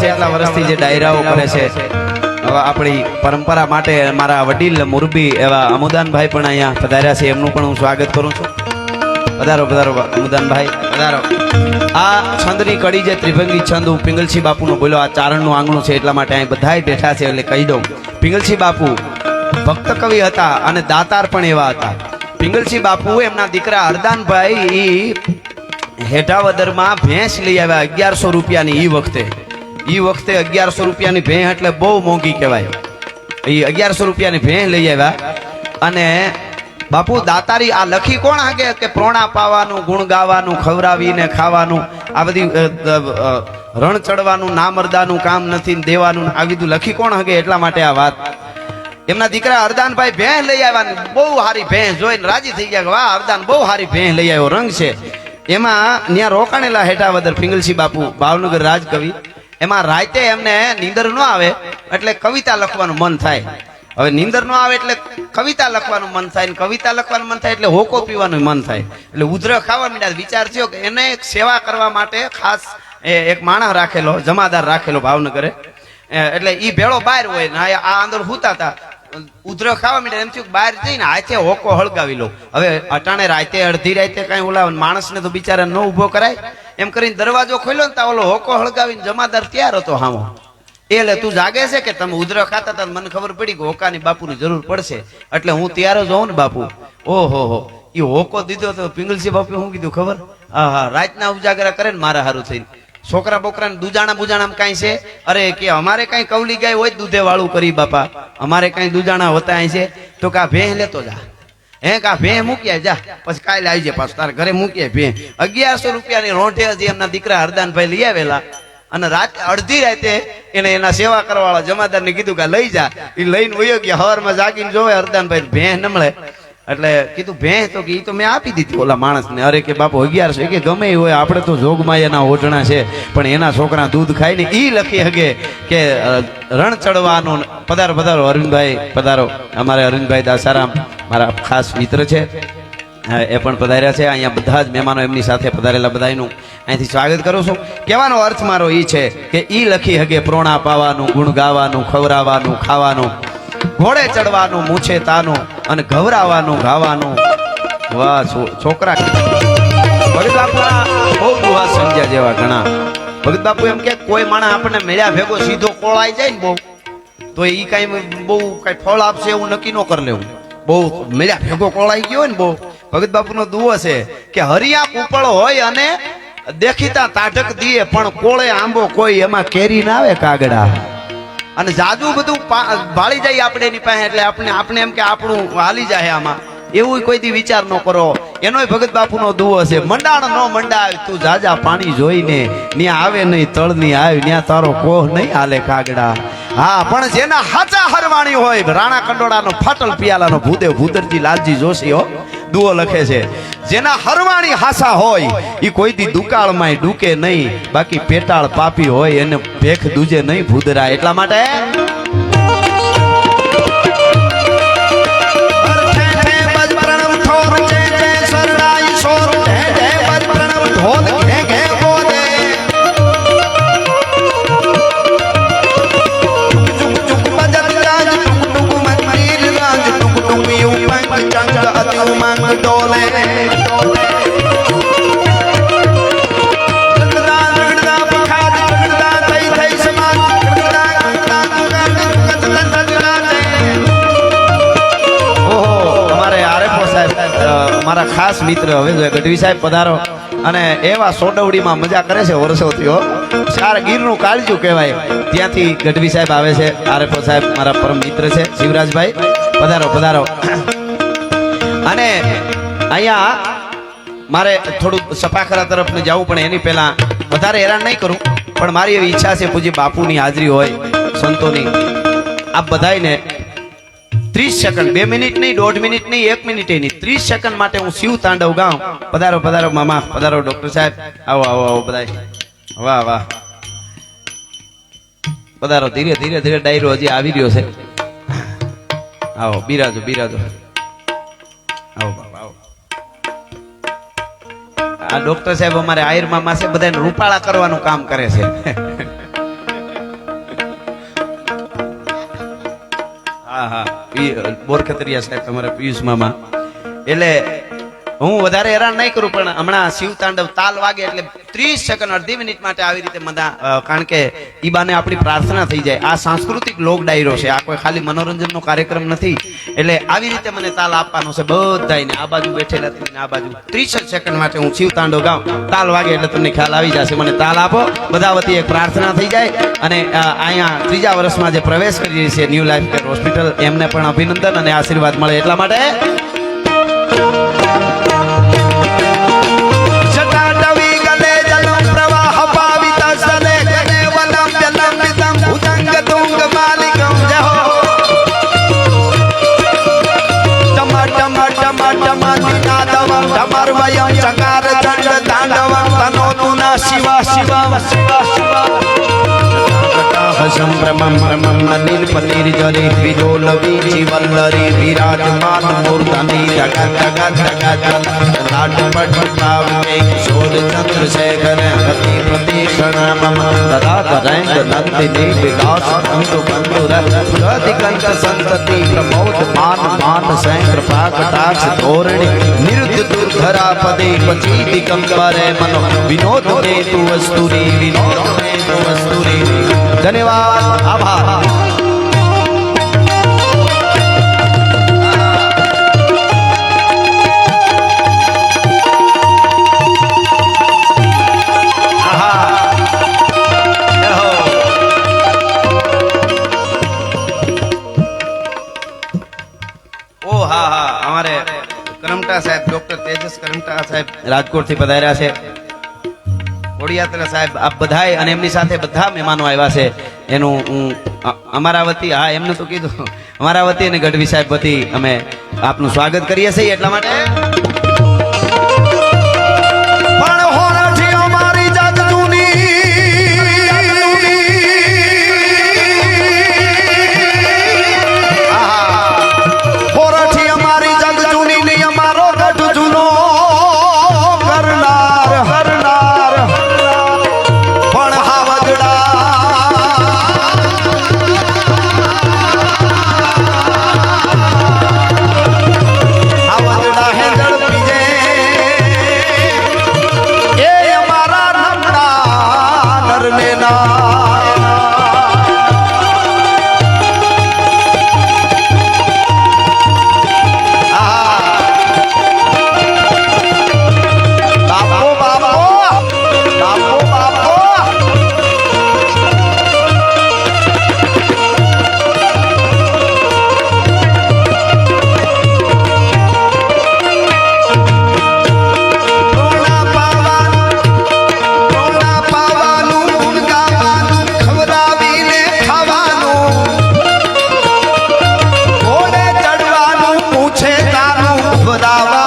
છે એટલા વર્ષથી જે ડાયરાઓ કરે છે આપણી પરંપરા માટે મારા વડીલ મુરબી એવા અમુદાનભાઈ પણ અહીંયા પધાર્યા છે, એમનું પણ હું સ્વાગત કરું છું. પધારો પધારો, અમુદાનભાઈ, પધારો. આ છંદની કડી જે ત્રિભંગી છંદ, હું પિંગલસિંહ બાપુનો બોલ્યો, આ ચારણનું આંગણું છે, એટલા માટે અહીં બધાય બેઠા છે, એટલે કહી દઉં. પિંગલસિંહ બાપુ ભક્ત કવિ હતા અને દાતાર પણ એવા હતા. પિંગલસિંહ બાપુ એમના દીકરા હરદાનભાઈ હેઠાવદરમાં ભેંસ લઈ આવ્યા અગિયારસો રૂપિયાની એ વખતે. ઈ વખતે અગિયારસો રૂપિયાની ભેં એટલે બહુ મોંઘી કહેવાય. એ અગિયારસો રૂપિયાની ભેં લઈ આવ્યા. અને બાપુ, દાતારી, આ લખી કોણ હાગે કે પ્રોણા પાવાનું, ગુણ ગાવાનું, ખવડાવીને ખાવાનું? આ બધી રણ ચડવાનું, નામરદાનું કામ નથી દેવાનું આ બધું લખી કોણ હગે એટલા માટે આ વાત? એમના દીકરા હરદાનભાઈ ભેં લઈ આવ્યા બહુ સારી ભેંસ જોઈને રાજી થઈ ગયા વાહ હરદાન બહુ સારી ભેં લઈ આવ્યો, રંગ છે. એમાં ત્યાં રોકાણેલા હેઠાવદર પિંગલસિંહ બાપુ, ભાવનગર રાજકવિ. એમાં રાતે એમને નીંદર ન આવે એટલે કવિતા લખવાનું મન થાય. હવે નીંદર ન આવે એટલે કવિતા લખવાનું મન થાય ને કવિતા લખવાનું મન થાય એટલે હોકો પીવાનું મન થાય. એટલે ઉધર ખાવા માંડ્યા વિચાર થયો કે એને સેવા કરવા માટે ખાસ એ એક માણસ રાખેલો, જમાદાર રાખેલો ભાવનગરે. એટલે એ ભેળો બહાર હોય ને આ અંદર હુતા હતા ઉધર ખાવા માંડે એમ થયું બહાર જઈને હાથે હોકો હળગાવી લો. હવે અટાણે રાતે અડધી રાતે કઈ ઓલા માણસને તો બિચારા ન ઊભો કરાય. એમ કરીને દરવાજો ખોલ્યો ને ઓલો હોકો હળગાવીને જમાદાર તૈયાર હતો હામો. એટલે તું જાગે છે કે તમે ઉધરો ખાતા હતા મને ખબર પડી કે હોકાની બાપુની જરૂર પડશે. એટલે હું તૈયાર જ હોઉં ને બાપુ. ઓહો હો. એ હોકો દીધો તો પિંગલસિંહ બાપુ શું કીધું ખબર? હા હા, રાતના ઉજાગરા કરે ને મારા હારું થઈને. છોકરા બોકરા ને દુજાણા બુજાણા કઈ છે? અરે, કે અમારે કઈ કવલી ગાય હોય દૂધે વાળું કરી બાપા. અમારે કઈ દુજાણા હોતા અહીં છે? તો કા ભેં લેતો જા. હે કા ભે મૂક્યા જા. પછી કાલે આવી જાય પાછું તારે ઘરે મૂકીએ ભેં. અગિયારસો રૂપિયાની રોંઠે હજી એમના દીકરા હરદાનભાઈ લઈ આવેલા. અને રાત અડધી રાતે એને એના સેવા કરવાવાળા જમાદારને કીધું કે લઈ જા. એ લઈને વયો ગયા હવારમાં જાગીને જોવે હરદાનભાઈ ભે નમળે. મળે એટલે કીધું, ભેં તો કે. એ તો મેં આપી દીધી ઓલા માણસને. અરે કે બાપુ અગિયારસો છે કે ગમે એ હોય, આપણે તો જોગમાં એના ઓઢણા છે, પણ એના છોકરા દૂધ ખાય ને એ લખી હગે કે રણ ચડવાનો પધારો પધારો અરવિંદભાઈ પધારો. અમારે અરવિંદભાઈ દાસારામ, મારા ખાસ મિત્ર છે. એ પણ પધાર્યા છે. અહીંયા બધા જ મહેમાનો એમની સાથે પધારેલા બધાનું અહીંથી સ્વાગત કરું છું. કહેવાનો અર્થ મારો એ છે કે એ લખી હગે, પ્રોણા પાવાનું ગુણ ગાવાનું ખવડાવવાનું, ખાવાનું. ઘોડે ચડવાનું, મૂછે તાનું અને ગવરાવાનું, ગાવાનું. વાહ છોકરા. ભગત બાપુના બહુ દુહા સમજ્યા જેવા ઘણા. ભગત બાપુ એમ કે, કોઈ માણસ આપણને મેળ્યા ભેગો સીધો કોળાઈ જાય ને બહુ. તો એ કઈ બહુ કઈ ફળ આપશે એવું નક્કી ન કરી લેવું. બહુ મેળ્યા ભેગો કોળાઈ ગયો ને બહુ. ભગત બાપુનો દુવો છે કે, હરિયા કુપળ હોય અને દેખીતા તાઢક દીએ, પણ કોળે આંબો કોઈ એમાં કેરી ના આવે કાગડા. અને જાદુ બધું ભાળી જાય આપણે એની પાસે, એટલે આપણે આપણે એમ કે આપણું હાલી જાય આમાં. એવું કોઈ દી વિચાર ન કરો. એનોય ભગત બાપુનો દુવો છે. મંડાણ નો મંડાય, તું જાજા પાણી જોઈને. ન્યા આવે નહીં, તળની આવે, ન્યા તારો કોહ નહીં હાલે કાગડા. હા, પણ જેના હાચા હરવાણી હોય, રાણા કંડોળાનો, ફાટલ પિયાલાનો ભૂદેવ ભૂદરજી લાલજી જોશી હો. દુઓ લખે છે. જેના હરવાણી હાસા હોય એ કોઈ દી દુકાળમાંય ડૂકે નહીં. બાકી પેટાળ પાપી હોય, એને ભેખ દૂજે નહીં ભૂદરા એટલા માટે મિત્ર હવે ગઢવી સાહેબ પધારો. અને એવા સોડવડીમાં મજા કરે છે વર્ષોથી સારા ગીરનું કાળજું કહેવાય. ત્યાંથી ગઢવી સાહેબ આવે છે. આરએફઓ સાહેબ મારા પરમ મિત્ર છે, શિવરાજભાઈ. પધારો પધારો. અને અહીંયા મારે થોડું સફાખરા તરફ જવું પણ એની પહેલા વધારે હેરાન નહીં કરું. પણ મારી એવી ઈચ્છા છે પૂજી બાપુની હાજરી હોય, સંતોની. આપ બધાયને ત્રીસ સેકન્ડ બે મિનિટ નહીં, દોઢ મિનિટ નહીં, એક મિનિટ નહીં ત્રીસ સેકન્ડ માટે હું શિવ તાંડવ ગાઉં. પધારો પધારો, મામા. પધારો, ડોક્ટર સાહેબ. આવો આવો આવો બધાય. વાહ વાહ. પધારો. ધીરે ધીરે ધીરે ડાયરો હજી આવી રહ્યો છે. આવો, બિરાજો બિરાજો. આવો આવો. આ ડોક્ટર સાહેબ અમારે આયુર્મા માસે બધાને રૂપાળા કરવાનું કામ કરે છે. બોરખતરિયા સાહેબ અમારા પિયુષ મામા. એટલે હું વધારે હેરાન નહીં કરું, પણ હમણાં શિવ તાંડવ તાલ વાગે એટલે ત્રીસ સેકન્ડ અડધી મિનિટ માટે આવી રીતે મધા કારણ કે ઈબાને આપણી પ્રાર્થના થઈ જાય. આ સાંસ્કૃતિક લોક ડાયરો છે. આ કોઈ ખાલી મનોરંજનનો કાર્યક્રમ નથી. એટલે આવી રીતે મને તાલ આપવાનો છે બધાને આ બાજુ બેઠેલા થી આ બાજુ. ત્રીસ સેકન્ડ માટે હું શિવ તાંડવ ગાઉં. તાલ વાગે એટલે તમને ખ્યાલ આવી જશે. મને તાલ આપો. બધા વતી એક પ્રાર્થના થઈ જાય. અને અહીંયા ત્રીજા વર્ષમાં જે પ્રવેશ કરી રહી છે ન્યૂ લાઈફ કેર હોસ્પિટલ એમને પણ અભિનંદન અને આશીર્વાદ મળે એટલા માટે શિવ શિવ शम ब्रह्म ब्रह्म शं ब्रह्मं ब्रह्मं नलिलपतिर्जरि विजोलवि चिवल्लरि विराजमान मूर्धनि जग जग जग जगनाटपटावने किशोरचन्द्रशेखर रति प्रति प्रणमं तदा विकास नन्दिनि बंधु रह। बन्धुर कंत संतति प्रमोद मान मान सैं कृपा कटाक्ष धोरणि निरुद्ध दुर्धरा पदे पची दिगम्बरे मनो। विनोद हेतु वस्तुरी विनोद हेतु वस्तुरी ધન્યવાદ. આભાર. કરમટા સાહેબ ડોક્ટર તેજસ કરમટા સાહેબ રાજકોટથી પધાર્યા છે. ઓડિયાત્રા સાહેબ, આપ બધાય અને એમની સાથે બધા મહેમાનો આવ્યા છે. એનું હું અમારા વતી, હા, એમને તો કીધું. અમારા વતી અને ગઢવી સાહેબ વતી અમે આપનું સ્વાગત કરીએ છીએ એટલા માટે. खुदा